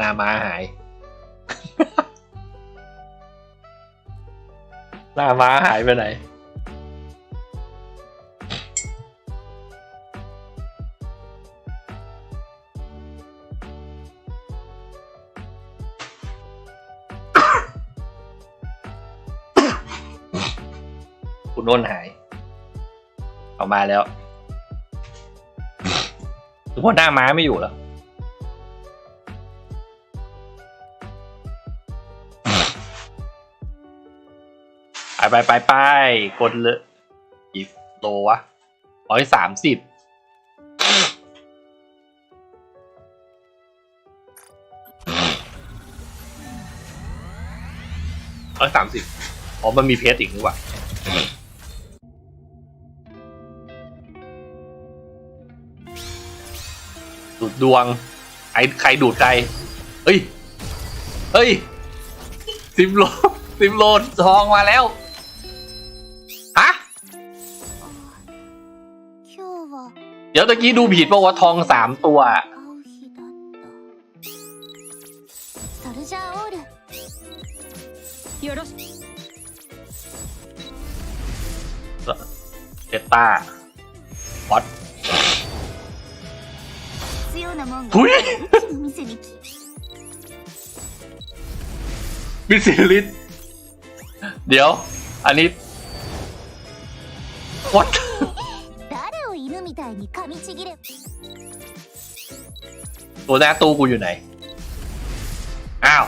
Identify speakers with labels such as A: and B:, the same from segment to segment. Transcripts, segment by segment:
A: นามาหาย หน้าม้าหายไปไหน คุณโน้นหายเอามาแล้วทุกคนหน้าม้าไม่อยู่แล้ว ไปไปไปไปกดเลยกี่โลวะร้อยสามสิบร้อยสามสิบอ๋อ มันมีเพจอีกนี่หว่าดูดดวง ไอ้ใครดูดใครเฮ้ย เฮ้ยสิบโลสิบโลทองมาแล้ว เดี๋ยวตะกี้ดูผิดป่าวว่าทองสามตัว
B: 会う日だったソルジャーオール
C: よろしく
A: เซต้าพอด
B: 必要なもんが
A: ほいう
B: ちの店に来
A: บิซิลิสเดี๋ยว อันนี้ what
B: 誰を犬 みたいに噛みちぎれ
A: ตัวหน้าตู้กูอยู่ไหน อ้าว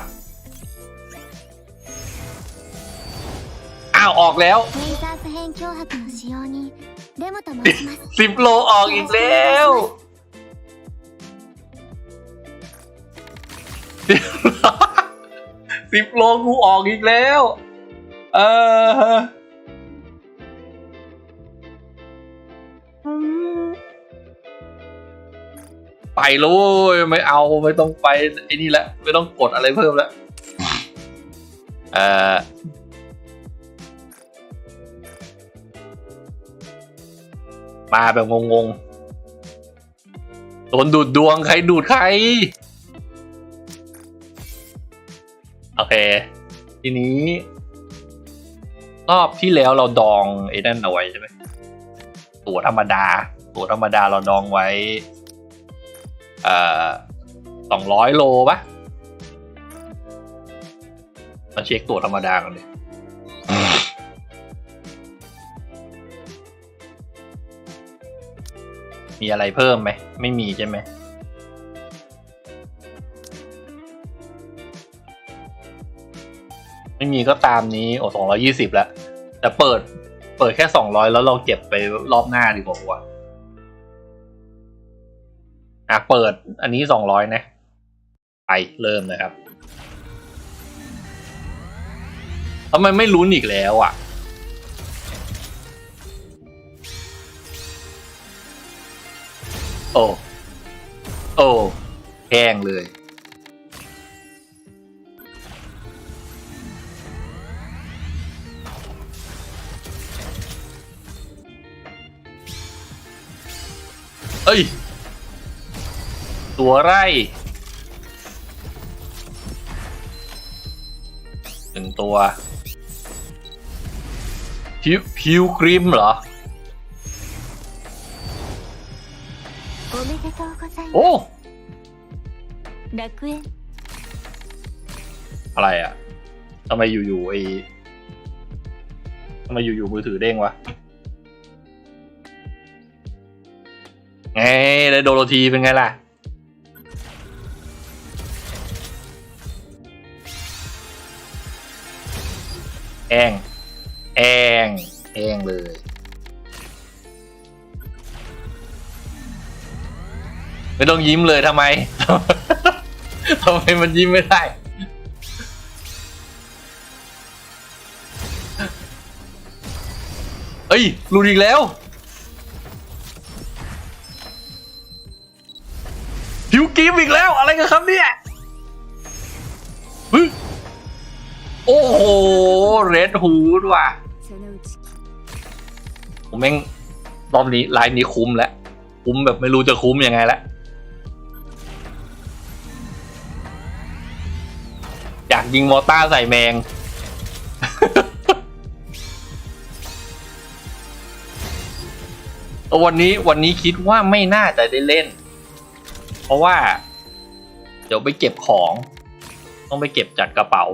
A: อ้าว ออกแล้ว
B: メイザース編脅迫の使用人レモと申します
A: สิบโลออกอีกแล้วสิบโลกูออกอีกแล้ว เออ ไปแล้วเว้ยไม่เอาไม่ต้องไปไอ้นี่แล้วไม่ต้องกดอะไรเพิ่มแล้วเออมาแบบงงๆโดนดูดดวงใครดูดใคร โอเค ทีนี้ รอบที่แล้วเราดองไอ้นั่นเอาไว้ใช่ไหมตัวธรรมดา ตัวธรรมดาเราดองไว้เอ่อ สองร้อยโลปะมาเช็คตัวธรรมดากันเลยมีอะไรเพิ่มไหม ไม่มีใช่ไหม ไม่มีก็ตามนี้ โอ้สองร้อยี่สิบแล้ว แต่เปิด เปิดแค่สองร้อยแล้วเราเก็บไปรอบหน้าดีกว่า อะเปิดอันนี้สองร้อยนะ ไปเริ่มนะครับทำไมไม่ลุ้นอีกแล้วอะ โอ้ โอ้แห้งเลย เอ้ย ตัวไร่หนึ่งตัว พิวพิวครีมเหรอ พ
B: おめでとうございま
A: โอ้
B: す楽園
A: อะไรอะทำไมอยู่ๆไอทำไมอยู่ๆมือถือเด้งวะไงได้โดโรธีเป็นไงล่ะ งแองแองเลยไม่ต้องยิ้มเลยทำไมทำไมมันยิ้มไม่ได้เอ้ยหลุดอีกแล้ว หิวกิมอีกแล้ว อะไรกันครับเนี่ยโอ้โห เรดฮูดว่ะผมแม่งรอบนี้ไลน์นี้คุ้มแล้ว คุ้มแบบไม่รู้จะคุ้มยังไงแล้วอยากยิงมอต้าใส่แมง วันนี้วันนี้คิดว่าไม่น่าจะได้เล่น เพราะว่า เดี๋ยวไปเก็บของ ต้องไปเก็บจัดกระเป๋า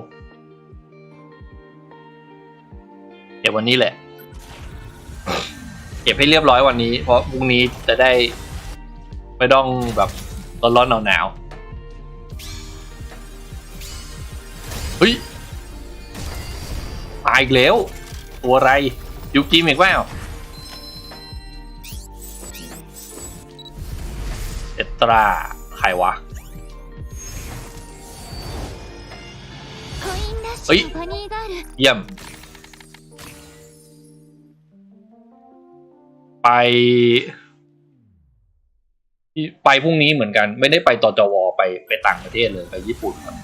A: เก็บวันนี้แหละ เก็บให้เรียบร้อยวันนี้ เพราะพรุ่งนี้จะได้ไม่ต้องแบบร้อนๆหนาวหนาวเฮ้ยตายอีกแล้ว ตัวอะไรยูกิมอีกแล้วเอตราใครวะ
B: เฮ้ย
A: เยี่ยม ไป ไปพรุ่งนี้เหมือนกัน ไม่ได้ไปตจวไปไปต่างประเทศเลยไปญี่ปุ่นครับ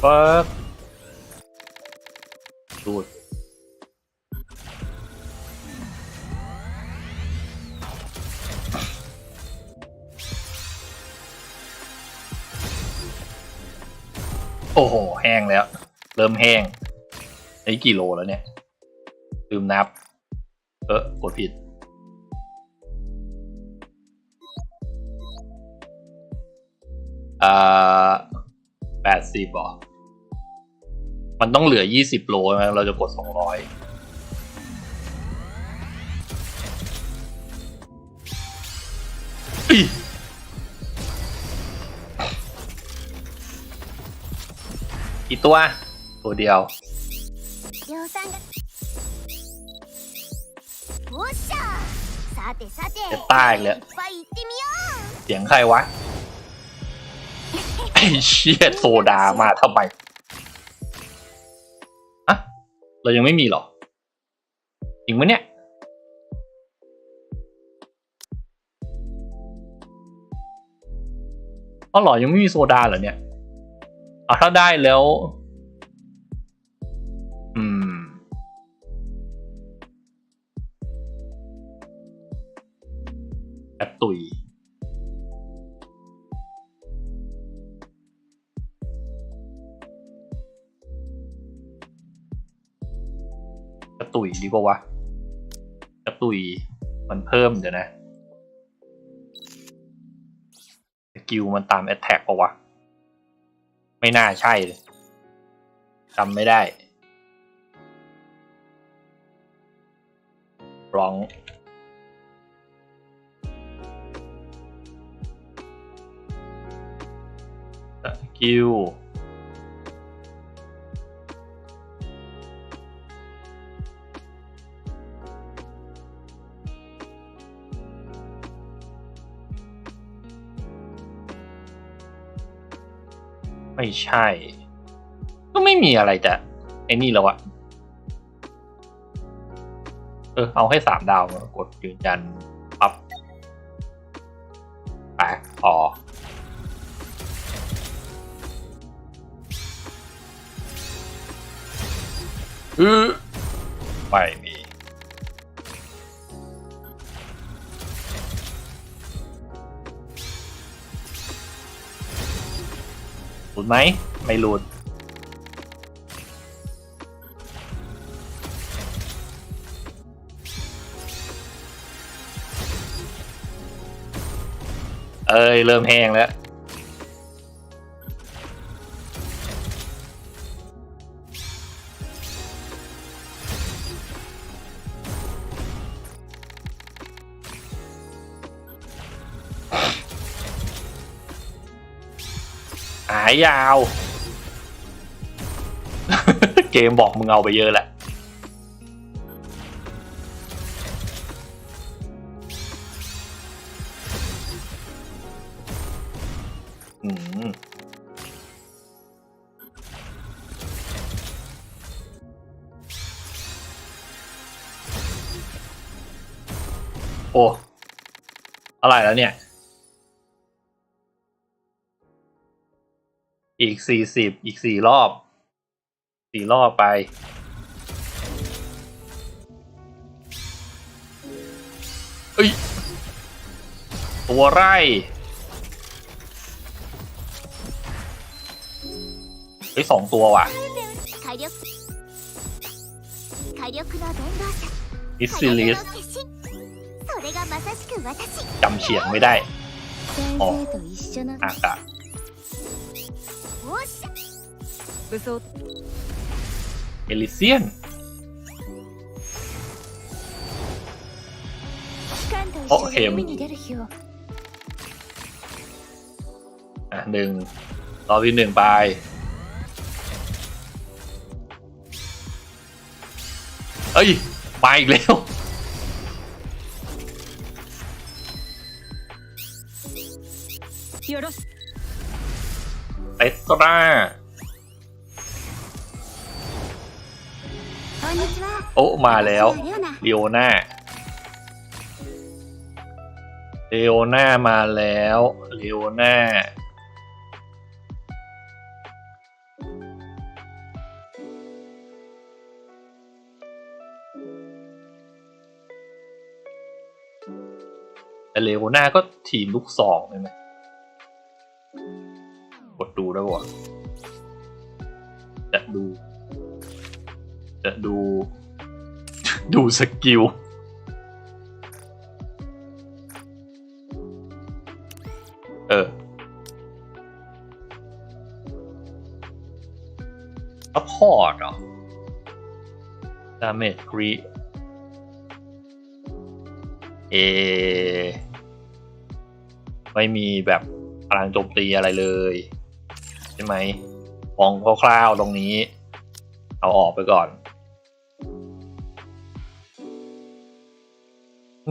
A: เปิดดูด โอ้โห แห้งแล้ว เริ่มแห้งไอ้กี่โลแล้วเนี่ย ลืมนับ เออกดผิด อ่าแปดสิบอะมันต้องเหลือยี่สิบโลใช่ไหมเราจะกดสองร้อย กี่ตัว ตัวเดียว จะตายเล
B: ย
A: เสียงใครวะ ไอ้เชี่ยโซดามาทำไมอะเรายังไม่มีหรอจริงไหมเนี่ยอ๋อหรอยังไม่มีโซดาเหรอเนี่ย เอาถ้าได้แล้ว อืมแอปตุยกระตุยดีกว่าวะกระตุยมันเพิ่มเดี๋ยวนะสกิลมันตามแอ t แทกปะวะ ไม่น่าใช่เลยจำไม่ได้ร้องสกิล ไม่ใช่ ก็ไม่มีอะไรแต่ไอ้นี่แล้วอะเออเอาให้สามดาวกดยืนยันปั๊บไปอ๋ออือไม่มี ดไหมไม่รูดเอ้ยเริ่มแห้งแล้ว หายยาว เกมบอกมึงเอาไปเยอะแหละอืมโอ้อะไรแล้วเนี่ย อีกสี่สิบอีกสี่รอบสี่รอบไป เอ้ย ตัวไร่เฮ้ยสองตัวว่ะอิสซิลิสจำเฉียงไม่ได้
B: อ๋อ
A: อากาศ
C: 武装
A: เอลิเซียน
B: 機関と
A: お
B: 一緒に海に出る日を
A: อ่ะหนึ่งรอบที่หนึ่งไป เอ้ย มาอีกแล้ว
C: よろし
A: เตตรา โอ้มาแล้วเลโอนาเลโอนามาแล้วเลโอนาแต่เลโอนาก็ทีมลูกสองใช่ไหมกดดูแล้ววะจะดู จะดู ดูสกิลเออซัพพอร์ตเหรอดาเมจครีเอ ไม่มีแบบพลังโจมตีอะไรเลย ใช่ไหมมองคร่าวๆตรงนี้ เอาออกไปก่อน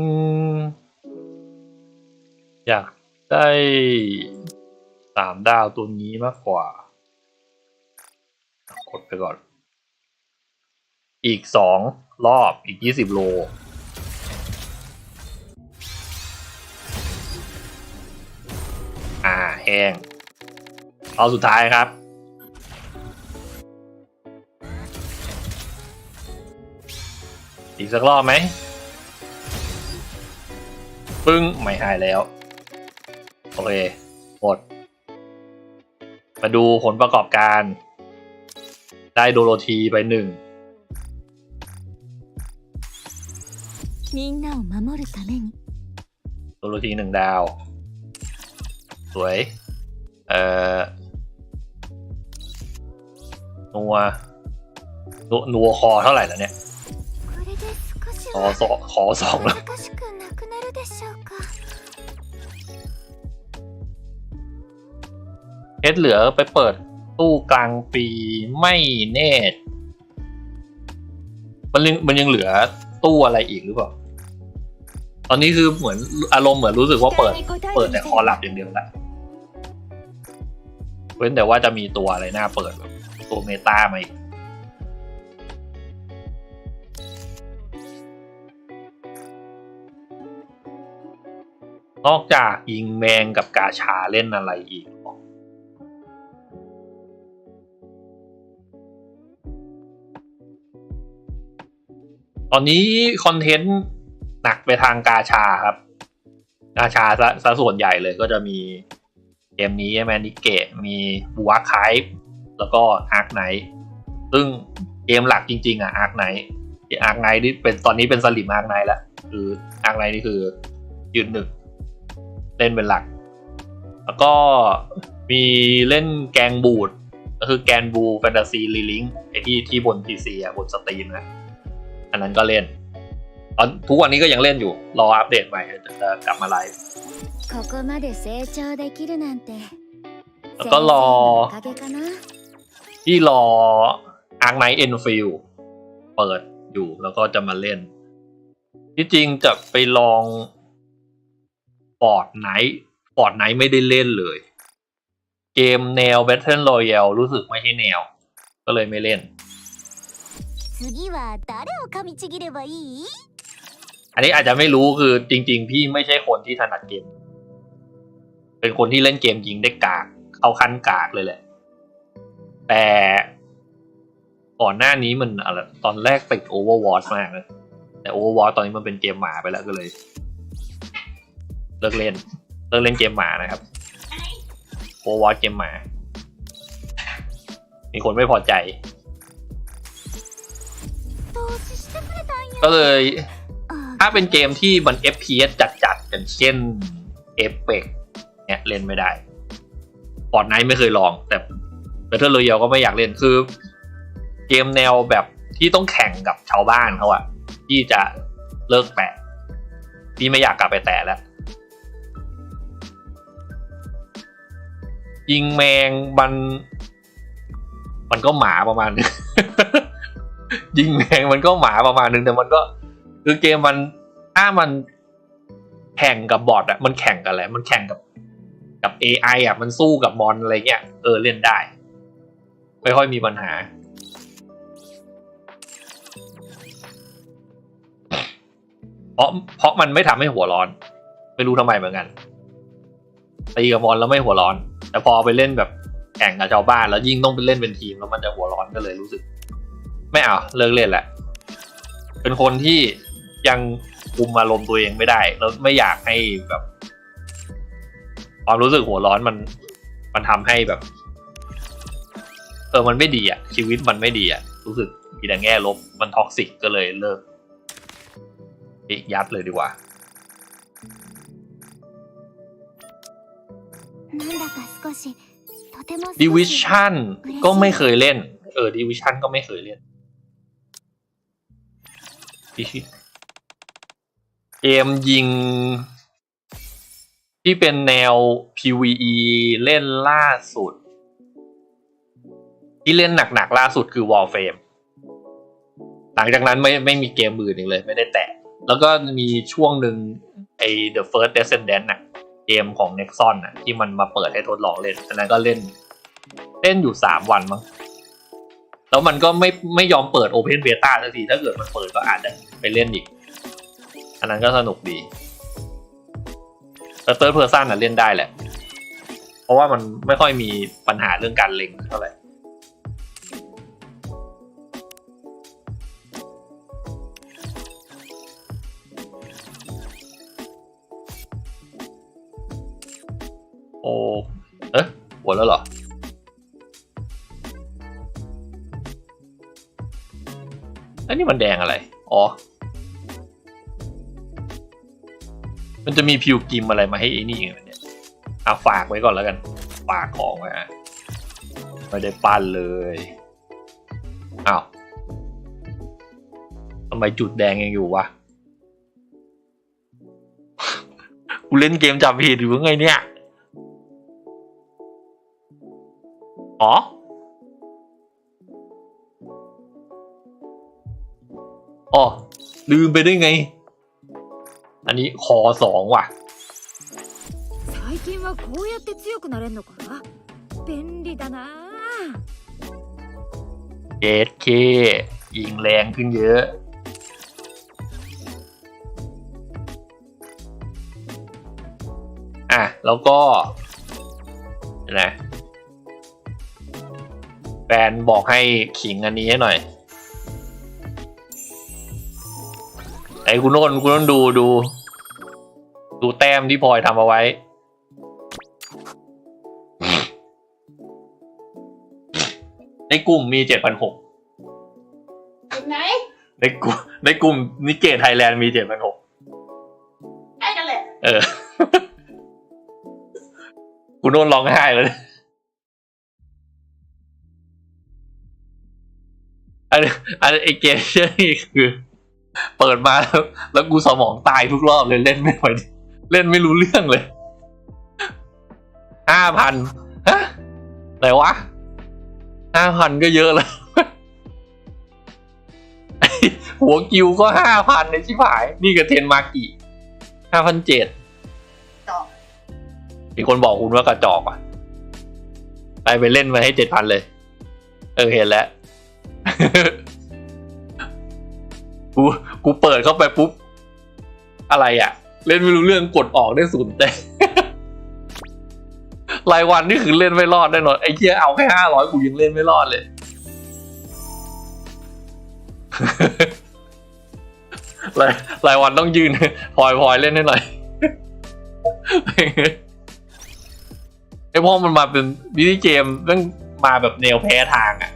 A: อืม อยากได้สามดาวตัวนี้มากกว่า กดไปก่อน อีกสองรอบอีกยี่สิบโล อ่าแห้งเอาสุดท้ายครับอีกสักรอบไหม ปึ้งไม่หายแล้ว โอเคหมด มาดูผลประกอบการ ได้โดโรธีไปหนึ่งโดโรธีหนึ่งดาว สวย เอ่อนัวนัวคอเท่าไหร่แล้วเนี่ยขอสองขอสองแล้ว
B: るでしょうか
A: เพชรเหลือไปเปิดตู้กลางปีไม่แน่ มันยังมันยังเหลือตู้อะไรอีกหรือเปล่า ตอนนี้คือเหมือนอารมณ์เหมือนรู้สึกว่าเปิด เปิดแต่คอหลับอย่างเดียวแหละเว้นแต่ว่าจะมีตัวอะไรน่าเปิดแบบตัวเมตามาอีก นอกจากยิงแมงกับกาชาเล่นอะไรอีกตอนนี้คอนเทนต์หนักไปทางกาชาครับ กาชาซะซะส่วนใหญ่เลยก็จะมีเกมนี้แมนนิเกะมีบูวคายแล้วก็อาร์คไนซึ่งเกมหลักจริง ๆ อะอาร์คไนอาร์คไนนี่เป็นตอนนี้เป็นสลิมอาร์คไนแล้วคืออาร์คไนนี่คือยืนหนึ่ง เล่นเป็นหลัก แล้วก็มีเล่นแกงบูดก็คือแกนบูแฟนตาซีลีลิงไอที่ที่บนพีซีอะบนสตรีมนะอันนั้นก็เล่นอนทุกวันนี้ก็ยังเล่นอยู่ รออัปเดตใหม่จะกลับมาไลฟ์แล้วก็รอ ที่รออาร์ไนเอ็นฟิลเปิดอยู่แล้วก็จะมาเล่น ที่จริงจะไปลอง ฟอร์ดไนท์ฟอร์ดไนท์ไม่ได้เล่นเลย เกมแนว Battle นรอยัลรู้สึกไม่ใช่แนว ก็เลยไม่เล่น อันนี้อาจจะไม่รู้คือจริง ๆ พี่ไม่ใช่คนที่ถนัดเกม เป็นคนที่เล่นเกมยิงได้กากเข้าขั้นกากเลยแหละ แต่ก่อนหน้านี้มันอะไรตอนแรกติดโอเวอร์วอตมากเลยแต่โอเวอร์วอตตอนนี้มันเป็นเกมหมาไปแล้วก็เลย เลิกเล่นเลิกเล่นเกมหมานะครับโควอตเกมหมา มีคนไม่พอใจ ก็เลย ถ้าเป็นเกมที่มัน FPS จัดๆอย่างเช่นเอฟเเนี่ยเล่นไม่ได้ปอดไนท์ไม่เคยลอง แต่เบทเทิลโรยัลก็ไม่อยากเล่นคือ เกมแนวแบบที่ต้องแข่งกับชาวบ้านเขาอะที่จะเลิกแปะที่ไม่อยากกลับไปแตะแล้ว ยิงแมงมัน มันก็หมาประมาณนึงยิงแมงมันก็หมาประมาณนึงแต่มันก็ คือเกมมันถ้ามันแข่งกับบอทอะมันแข่งกันแหละไรมันแข่งกับกับ AI อะมันสู้กับมอนอะไรเงี้ยเออเล่นได้ ไม่ค่อยมีปัญหา เพราะเพราะมันไม่ทำให้หัวร้อน ไม่รู้ทำไมเหมือนกันตีกับมอนแล้วไม่หัวร้อน แต่พอไปเล่นแบบแข่งกับชาวบ้านแล้วยิ่งต้องไปเล่นเป็นทีมแล้วมันจะหัวร้อนก็เลยรู้สึก ไม่เอาเลิกเล่นแหละ เป็นคนที่ยังคุมอารมณ์ตัวเองไม่ได้ แล้วไม่อยากให้แบบความรู้สึกหัวร้อนมัน มันทำให้แบบ เออมันไม่ดีอะชีวิตมันไม่ดีอะรู้สึกมีแต่แง่ลบมันท็อกซิกก็เลยเลิกยัดเลยดีกว่า ดิวิชั่นก็ไม่เคยเล่น เออดิวิชั่นก็ไม่เคยเล่นเกมยิง ที่เป็นแนว PVE เล่นล่าสุด ที่เล่นหนักๆล่าสุดคือ Warframe หลังจากนั้นไม่ไม่มีเกมอื่นอีกเลย ไม่ได้แตะ แล้วก็มีช่วงหนึ่งไอ้ The First Descendant น่ะ เกมของ Nexon น่ะที่มันมาเปิดให้ทดลองเล่น อันนั้นก็เล่น เล่นอยู่สามวันมั้งแล้วมันก็ไม่ไม่ยอมเปิด Open Beta สักทีถ้าเกิดมันเปิดก็อาจจะไปเล่นอีก อันนั้นก็สนุกดีแต่เติร์ดเพอร์ซันน่ะเล่นได้แหละ เพราะว่ามันไม่ค่อยมีปัญหาเรื่องการเล็งเท่าไหร่ โอ้เอ๊ะหมดแล้วเหรออันนี้มันแดงอะไร อ๋อ มันจะมีพิวกิมอะไรมาให้ไอ้นี่ไงเนี่ยเอาฝากไว้ก่อนแล้วกัน ฝากของไว้อะไม่ได้ปั้นเลยอ้าวทำไมจุดแดงยังอยู่วะ กูเล่นเกมจับผิดหรือไงเนี่ย ลืมไปได้ไง อันนี้คอสองว่ะ
C: 最近はこうやって強くなれんのか便利だな
A: เอสเคยิงแรงขึ้นเยอะ อ่ะ แล้วก็เห็นะ แฟนบอกให้ขิงอันนี้ให้หน่อย อ้คุณโน้นคุณโน้นดูดู ดูแต้มที่พลอยทำเอาไว้ ในกลุ่มมีเจ็ดพันหก
D: จุดไหน
A: ในกลุ่มในกลุ่มนิเกตไทยแลนด์มีเจ็ดพันหก
D: ใช่กันแหละ
A: เออ คุณโน้นร้องไห้เลยอันนี้อันนี้ไอเกมเชื่อนี่คือ เปิดมาแล้วแล้วกูสมองตายทุกรอบเลยเล่นไม่ไหวเล่นไม่รู้เรื่องเลยห้าพันฮะไหนวะห้าพันก็เยอะแล้ว หัวกิวก็ห้าพันในชิบหาย นี่กับเทนมากิห้าพันเจ็ด
D: จอก
A: มีคนบอกคุณว่ากระจอกอะ ไปไปเล่นมาให้เจ็ดพันเลย เออเห็นแล้ว กูกูเปิดเข้าไปปุ๊บ อะไรอะ เล่นไม่รู้เรื่องกดออกได้ศูนย์แต่รายวันนี่คือเล่นไม่รอดแน่นอนไอ้เหี้ยเอาแค่ห้าร้อยกูยังเล่นไม่รอดเลยรายรายวันต้องยืนพลอยพลอยเล่นให้หน่อยไอพอมันมาเป็นวิดีเกมต้องมาแบบแนวแพ้ทางอะ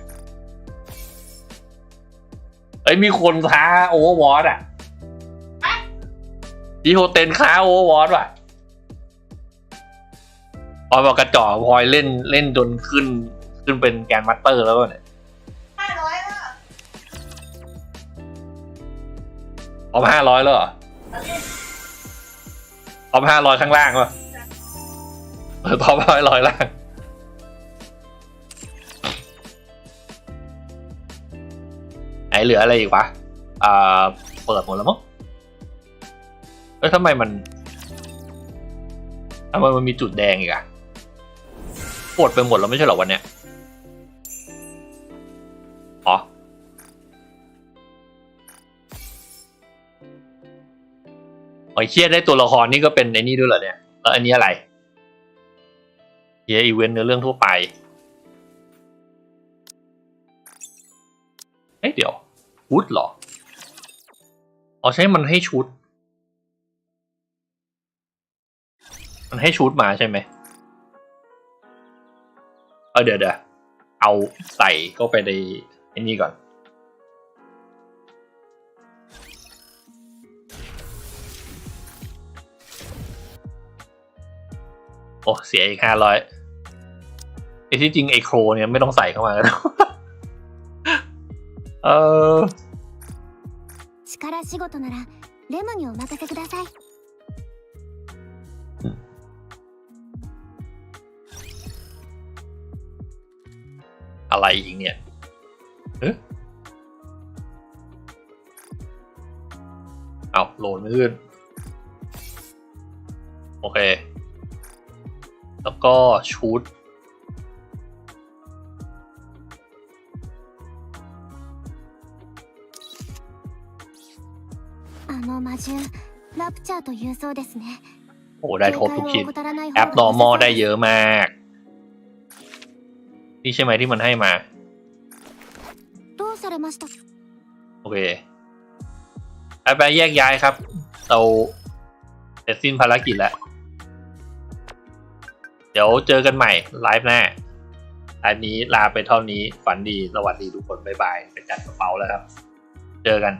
A: ไอยมีคนท้าโอเวอร์วอตอะดีโฮเทนค้าโอเวอร์วอตว่ะพอยบอกกระจอกพลอยเล่นเล่นจนขึ้น ขึ้นเป็นแกรนด์มาสเตอร์แล้วเนี่ย
D: ห้าร้อยละ
A: พอห้าร้อยแล้วเหรอพอห้าร้อยข้างล่างวะเออพอห้าร้อยล่าง นเหลืออะไรอีกวะอ่าเปิดหมดแล้วมั้งเอ้ยทำไมมันทำไมมันมีจุดแดงอีกอะกดไปหมดแล้วไม่ใช่เหรอวันเนี้ยอ๋อไอ้เครียดได้ตัวละครนี่ก็เป็นไอ้นี่ด้วยเหรอเนี่ยแล้วอันนี้อะไรเฮียอีเวนต์เนื้อเรื่องทั่วไปเอ้ยเดี๋ยว ชุดเหรอ อ๋อใช่มันให้ชุด มันให้ชุดมาใช่ไหมเออเดี๋ยวเดี๋ยวเอาใส่เข้าไปในไอ้นี่ก่อน โอ้ เสียอีกห้าร้อยไอ้ที่จริงไอโครเนี่ยไม่ต้องใส่เข้ามาแล้ว เออ
B: 力仕事ならレムにお任せください
A: อะไรอีกเนี่ยเอ๊ะเอาโหลดไม่ขึ้น โอเค แล้วก็ชุด
B: の魔獣ラプチャーというそうですね
A: โอ้ได้ครบทุกชิ้น
B: 警戒を怠らない
A: แอ
B: 方
A: ป
B: が
A: นอร์มอ
B: 良さそう
A: ได้เยอะมาก นี่ใช่ไหมที่มันให้มา
B: どうされました
A: โอเคไปไปแยกย้ายครับ เราเสร็จสิ้นภารกิจแล้ว เดี๋ยวเจอกันใหม่ ไลฟ์หน้าอันนี้ลาไปเท่านี้ ฝันดี สวัสดีทุกคน บ๊ายบาย ไปจัดกระเป๋าแล้วครับ เจอกัน